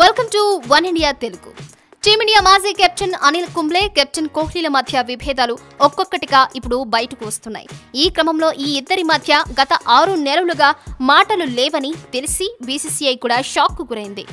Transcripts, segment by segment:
Welcome to One India Telugu. Team India మాజీ captain Anil Kumble captain కోహ్లీల మధ్య విభేదాలు ఒక్కొక్కటిగా ఇప్పుడు బయటకు వస్తున్నాయి. ఈ క్రమంలో ఈ ఇద్దరి మధ్య గత ఆరు నెలలుగా మాటలు లేవని తెలిసి బీసీసీఐ కూడా షాక్కు గురైంది.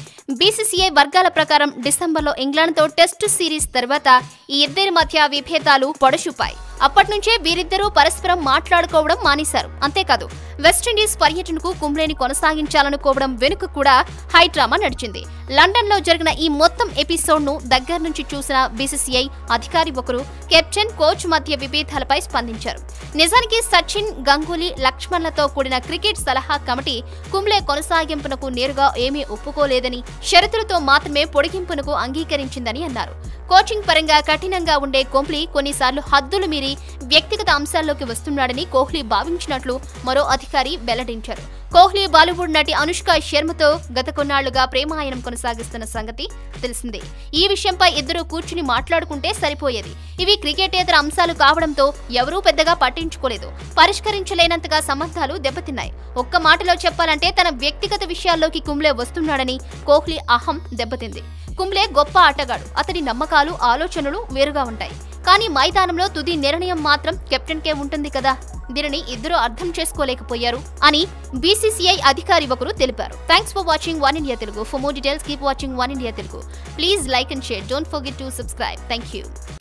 బీసీసీఐ వర్గాల ప్రకారం డిసెంబర్లో ఇంగ్లాండ్తో టెస్ట్ సిరీస్ తర్వాత ఈ ఇద్దరి మధ్య విభేదాలు పొడశుపాయి అప్పటి నుంచే వీరిద్దరూ పరస్పరం మాట్లాడుకోవడం మానేశారు. అంతేకాదు వెస్టిండీస్ పర్యటనకు కుంబ్లేని కొనసాగించాలనుకోవడం వెనుక కూడా హై డ్రామా నడిచింది. లండన్లో జరిగిన ఈ మొత్తం ఎపిసోడ్ను దగ్గర నుంచి చూసిన బీసీసీఐ అధికారి ఒకరు కెప్టెన్ కోచ్ మధ్య విభేదాలపై స్పందించారు. నిజానికి సచిన్ గంగూలీ లక్ష్మణ్లతో కూడిన క్రికెట్ సలహా కమిటీ కుంబ్లే కొనసాగింపునకు నేరుగా ఏమీ ఒప్పుకోలేదని షరతులతో మాత్రమే పొడిగింపునకు అంగీకరించిందని అన్నారు. కోచింగ్ పరంగా కఠినంగా ఉండే కోహ్లీ కొన్నిసార్లు హద్దులు మీరి వ్యక్తిగత అంశాల్లోకి వస్తున్నాడని కోహ్లీ భావించినట్లు మరో అధికారి వెల్లడించారు. కోహ్లీ బాలీవుడ్ నటి అనుష్క శర్మతో గత కొన్నాళ్ళుగా ప్రేమాయణం కొనసాగిస్తున్న సంగతి తెలిసిందే. ఈ విషయంపై ఇద్దరు కూర్చుని మాట్లాడుకుంటే సరిపోయేది. ఇవి క్రికెటేతర అంశాలు కావడంతో ఎవరూ పెద్దగా పట్టించుకోలేదు. పరిష్కరించలేనంతగా సంబంధాలు దెబ్బతిన్నాయి. ఒక్క మాటలో చెప్పాలంటే తన వ్యక్తిగత విషయాల్లోకి కుంబ్లే వస్తున్నాడని కోహ్లీ అహం దెబ్బతింది. కుంబ్లే గొప్ప ఆటగాడు. అతడి నమ్మకాలు ఆలోచనలు వేరుగా ఉంటాయి. కానీ మైదానంలో తుది నిర్ణయం మాత్రం కెప్టెన్ కే ఉంటుంది కదా. దీనిని ఇద్దరు అర్థం చేసుకోలేకపోయారు అని బీసీసీఐ అధికారి ఒకరు తెలిపారు. Thanks for watching One India Telugu for more details keep watching One India Telugu please like and share don't forget to subscribe thank you